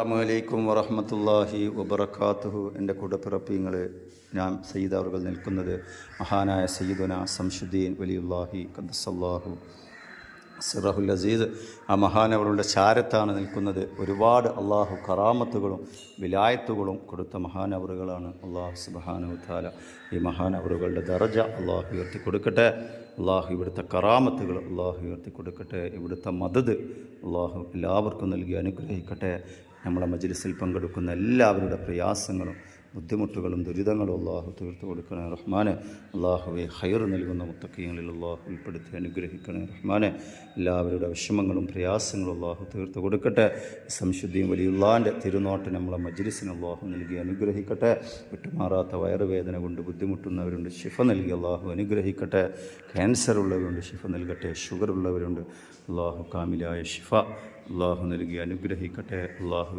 അസ്സാമലൈക്കും വറഹമത്തല്ലാഹി വബർക്കാത്തുഹു എന്റെ കൂടപ്പിറപ്പിങ്ങൾ ഞാൻ സയ്യിദ് അവർ നിൽക്കുന്നത് മഹാനായ സയ്യിദുന സംഷുദ്ദീൻ വലിയുല്ലാഹി ഖദ്സല്ലാഹു സിറഹുൽ അസീദ് ആ മഹാനവരുടെ ചാരത്താണ് നിൽക്കുന്നത്. ഒരുപാട് അള്ളാഹു കറാമത്തുകളും വിലായത്തുകളും കൊടുത്ത മഹാനവറുകളാണ് അള്ളാഹു സുബാനുത്താല താല ഈ മഹാനവറുകളുടെ ദർജ അള്ളാഹു ഉയർത്തി കൊടുക്കട്ടെ. അള്ളാഹു ഇവിടുത്തെ കറാമത്തുകൾ അള്ളാഹു ഉയർത്തി കൊടുക്കട്ടെ. ഇവിടുത്തെ മദത് അള്ളാഹു എല്ലാവർക്കും നൽകി അനുഗ്രഹിക്കട്ടെ. നമ്മളെ മജ്ലിസിൽ പങ്കെടുക്കുന്ന എല്ലാവരുടെ പ്രയാസങ്ങളും ബുദ്ധിമുട്ടുകളും ദുരിതങ്ങളും അള്ളാഹു തീർത്തു കൊടുക്കണേ റഹ്മാനെ. അള്ളാഹുവെ ഹൈർ നൽകുന്ന മുത്തക്കീങ്ങളിൽ അള്ളാഹു ഉൾപ്പെടുത്തി അനുഗ്രഹിക്കണേ റഹ്മാനെ. എല്ലാവരുടെ വിഷമങ്ങളും പ്രയാസങ്ങളും അള്ളാഹു തീർത്തു കൊടുക്കട്ടെ. സംശുദ്ധിയും വലിയുള്ളാന്റെ തിരുനോട്ട് നമ്മളെ മജ്ലിസിന് അള്ളാഹു നൽകി അനുഗ്രഹിക്കട്ടെ. വിട്ടുമാറാത്ത വയറുവേദന കൊണ്ട് ബുദ്ധിമുട്ടുന്നവരുണ്ട് ശിഫ നൽകി അള്ളാഹു അനുഗ്രഹിക്കട്ടെ. ക്യാൻസർ ഉള്ളവരുണ്ട് ശിഫ നൽകട്ടെ. ഷുഗർ ഉള്ളവരുണ്ട് അള്ളാഹു കാമിലായ ശിഫ അള്ളാഹു നൽകി അനുഗ്രഹിക്കട്ടെ. അള്ളാഹു